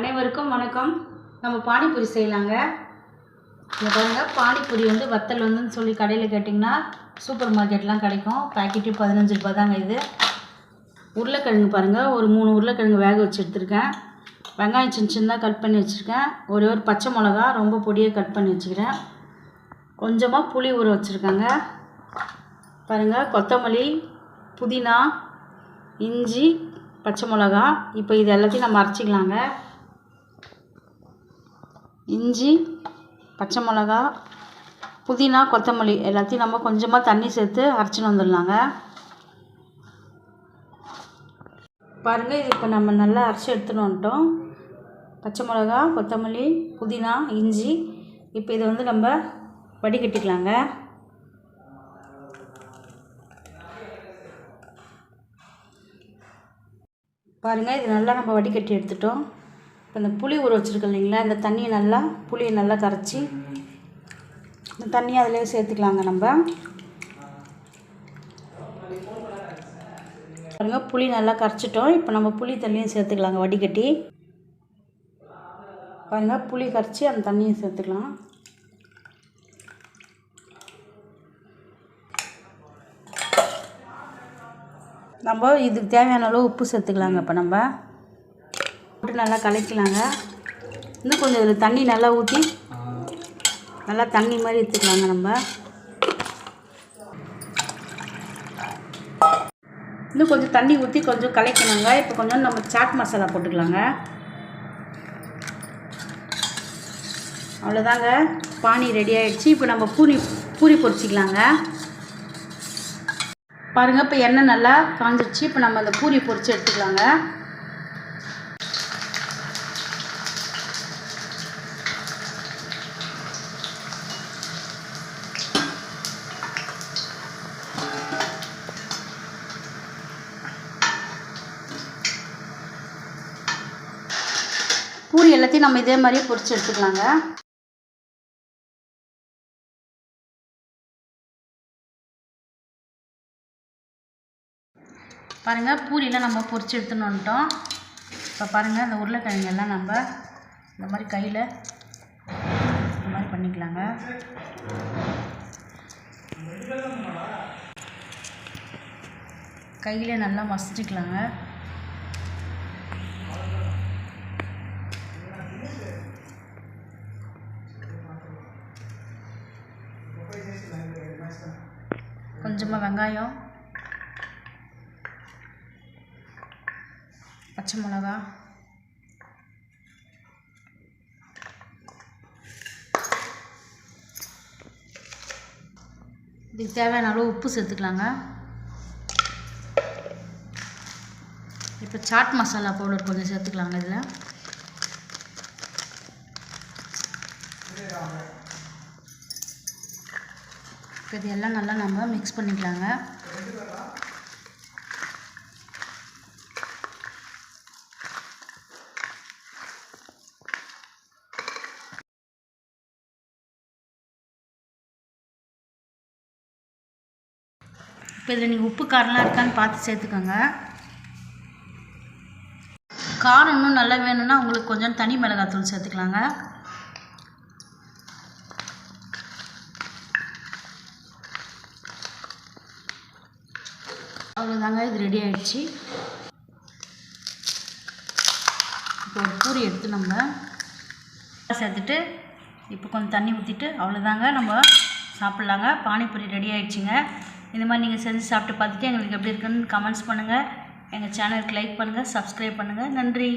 அனைவருக்கும் வணக்கம். நம்ம பானிபூரி செய்யலாங்க. இங்கே பாருங்கள் பானிபூரி வந்து வத்தல் வந்துன்னு சொல்லி கடையில் கேட்டிங்கன்னா சூப்பர் மார்க்கெட்லாம் கிடைக்கும். பாக்கெட்டு பதினஞ்சு ரூபா தாங்க இது. உருளைக்கிழங்கு பாருங்கள் ஒரு மூணு உருளைக்கிழங்கு வேக வச்சு எடுத்துருக்கேன். வெங்காயம் சின்ன சின்னதாக கட் பண்ணி வச்சுருக்கேன். ஒரே ஒரு பச்சை மிளகா ரொம்ப பொடியாக கட் பண்ணி வச்சுக்கிறேன். கொஞ்சமாக புளி ஊற வச்சுருக்கேங்க. பாருங்கள் கொத்தமல்லி புதினா இஞ்சி பச்சை மிளகா இப்போ இது எல்லாத்தையும் நம்ம அரைச்சிக்கலாங்க. இஞ்சி பச்சை மிளகா புதினா கொத்தமல்லி எல்லாத்தையும் நம்ம கொஞ்சமாக தண்ணி சேர்த்து அரைச்சின்னு வந்துடலாங்க. பாருங்கள் இது இப்போ நம்ம நல்லா அரைச்சி எடுத்துன்னு வந்துட்டோம். பச்சை மிளகா கொத்தமல்லி புதினா இஞ்சி. இப்போ இதை வந்து நம்ம வடிகட்டிக்கலாங்க. பாருங்கள் இது நல்லா நம்ம வடிகட்டி எடுத்துட்டோம். இப்போ இந்த புளி ஊற வச்சுருக்கோம் இல்லைங்களா இந்த தண்ணியை நல்லா புளியை நல்லா கரைச்சி இந்த தண்ணியை அதிலே சேர்த்துக்கலாங்க நம்ம. பாருங்கள் புளி நல்லா கரைச்சிட்டோம். இப்போ நம்ம புளி தண்ணியும் சேர்த்துக்கலாங்க வடிகட்டி. பாருங்கள் புளி கரைச்சி அந்த தண்ணியை சேர்த்துக்கலாம். நம்ம இதுக்கு தேவையான அளவு உப்பு சேர்த்துக்கலாங்க இப்போ நம்ம. போட்டு நல்லா கலக்கலாங்க. இன்னும் கொஞ்சம் இதில் தண்ணி நல்லா ஊற்றி நல்லா தண்ணி மாதிரி எடுத்துக்கலாங்க நம்ம. இன்னும் கொஞ்சம் தண்ணி ஊற்றி கொஞ்சம் கலக்கணுங்க. இப்போ கொஞ்சம் நம்ம சாட் மசாலா போட்டுக்கலாங்க. அவ்வளோதாங்க பானி ரெடி ஆகிடுச்சு இப்போ நம்ம பூரி பூரி பொரிச்சிக்கலாங்க. பாருங்கள் இப்போ எண்ணெய் நல்லா காஞ்சிடுச்சு இப்போ நம்ம அந்த பூரி பொரிச்சு எடுத்துக்கலாங்க. பூரி எல்லாத்தையும் நம்ம இதே மாதிரியே பொரித்து எடுத்துக்கலாங்க. பாருங்கள் பூரியெலாம் நம்ம பொரித்து எடுத்துன்னு வந்துட்டோம். இப்போ பாருங்கள் அந்த உருளைக்கிழங்கெல்லாம் நம்ம இந்த மாதிரி கையில் இந்த மாதிரி பண்ணிக்கலாங்க. கையில் நல்லா மசிச்சுக்கலாங்க. கொஞ்சமாக வெங்காயம். பச்சை மிளகா. இதுக்கு தேவையான அளவு உப்பு சேர்த்துக்கலாங்க. இப்போ சாட் மசாலா பவுடர் கொஞ்சம் சேர்த்துக்கலாங்க இதில். இப்போ இது எல்லாம் நல்லா நம்ம மிக்ஸ் பண்ணிக்கலாங்க. இப்போ இதில் நீங்கள் உப்பு காரம்லாம் இருக்கான்னு பார்த்து சேர்த்துக்கோங்க. காரம் இன்னும் நல்லா வேணும்னா உங்களுக்கு கொஞ்சம் தனி மிளகாத்தூள் சேர்த்துக்கலாங்க. அவ்வளோதாங்க இது ரெடி ஆகிடுச்சு இப்போ ஒரு பூரி எடுத்து நம்ம சேர்த்துட்டு இப்போ கொஞ்சம் தண்ணி ஊற்றிட்டு அவ்வளோதாங்க நம்ம சாப்பிட்லாங்க. பானிபூரி ரெடி ஆகிடுச்சிங்க இந்த மாதிரி நீங்கள் செஞ்சு சாப்பிட்டு பார்த்துட்டு எங்களுக்கு எப்படி இருக்குன்னு கமெண்ட்ஸ் பண்ணுங்கள் எங்கள் சேனலுக்கு லைக் பண்ணுங்கள் சப்ஸ்கிரைப் பண்ணுங்கள் நன்றி.